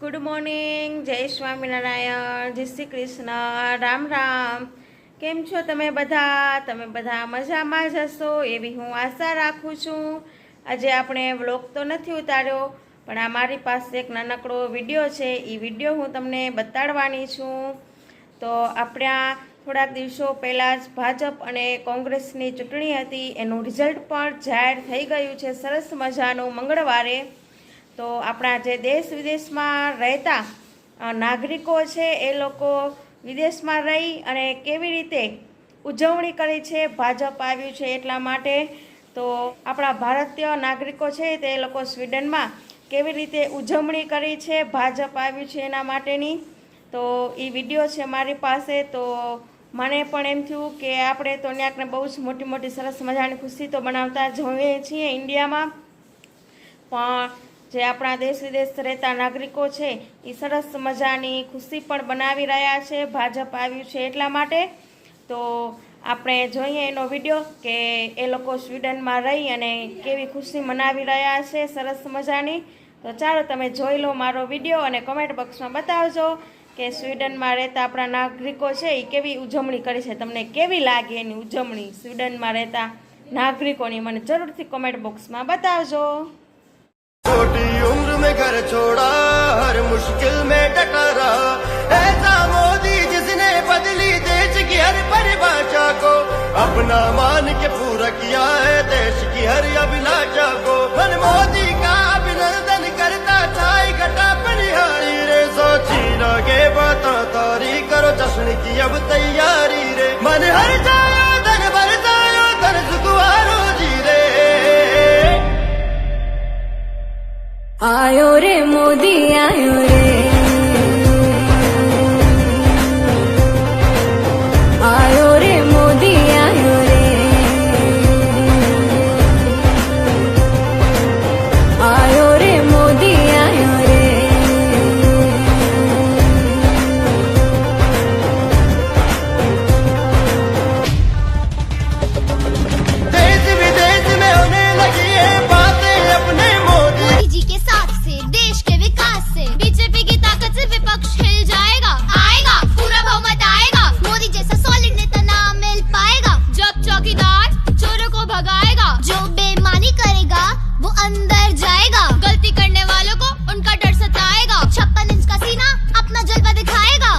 Good morning જય સ્વામિનારાયણ જય શ્રી કૃષ્ણ રામ રામ કેમ છો તમે બધા? તમે બધા મજામાં જ હશો? એવી હું આશા રાખું છું. આજે આપણે વ્લોગ તો નથી ઉતાર્યો, પણ આ મારી પાસે એક નાનકડો વીડિયો છે. એ વીડિયો હું તમને બતાડવાની છું. તો આપણા થોડાક દિવસો પહેલાં જ ભાજપ અને કોંગ્રેસની ચૂંટણી હતી. એનું રિઝલ્ટ પણ જાહેર થઈ ગયું છે. સરસ મજાનું મંગળવારે. તો આપણા જે દેશ વિદેશમાં રહેતા નાગરિકો છે, એ લોકો વિદેશમાં રહી અને કેવી રીતે ઉજવણી કરી છે, ભાજપ આવ્યું છે એટલા માટે. તો આપણા ભારતીય નાગરિકો છે તે લોકો સ્વીડનમાં કેવી રીતે ઉજવણી કરી છે, ભાજપ આવ્યું છે એના માટેની. તો એ વીડિયો છે મારી પાસે, તો મને પણ એમ થયું કે આપણે તો ન્યાકને બહુ જ મોટી મોટી સરસ મજાની ખુશી તો બનાવતા જોઈએ છીએ ઇન્ડિયામાં. પણ જે આપણા દેશ વિદેશ રહેતા નાગરિકો છે એ સરસ મજાની ખુશી પણ બનાવી રહ્યા છે, ભાજપ આવ્યું છે એટલા માટે. તો આપણે જોઈએ એનો વીડિયો કે એ લોકો સ્વીડનમાં રહી અને કેવી ખુશી મનાવી રહ્યા છે, સરસ મજાની. તો ચાલો તમે જોઈ લો મારો વીડિયો અને કમેન્ટ બોક્સમાં બતાવજો કે સ્વીડનમાં રહેતા આપણા નાગરિકો છે એ કેવી ઉજવણી કરી છે, તમને કેવી લાગે એની ઉજવણી સ્વીડનમાં રહેતા નાગરિકોની? મને જરૂરથી કોમેન્ટ બોક્સમાં બતાવજો. में घर छोड़ा, हर मुश्किल में डटा रहा ऐसा मोदी जिसने बदली देश की हर परिभाषा को, अपना मान के पूरा किया है देश की हर अभिलाषा को। मन मोदी का अभिनंदन करता छाई घटा परिहारी रे। सोची लगे बाता, तारी करो जश्न की अब तैयारी रे। मन हर जाया আয়রে মোদি আয়রে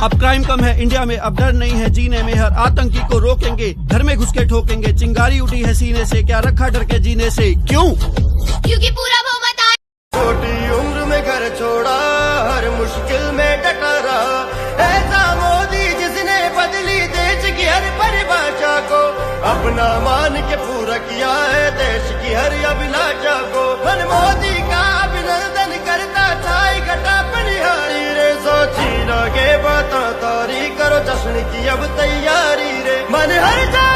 अब क्राइम कम है इंडिया में अब डर नहीं है जीने में हर आतंकी को रोकेंगे घर में घुस के ठोकेंगे चिंगारी उठी है सीने से क्या रखा डर के जीने से क्यों? क्योंकि पूरा बहुमत छोटी उम्र में घर छोड़ा हर मुश्किल में डटा रहा ऐसा मोदी जिसने बदली देश की हर परिभाषा को अपना मान के पूरा किया है देश की हर अभिलाषा को। मन मोदी करो जश्न की अब तैयारी रे। मन हर जा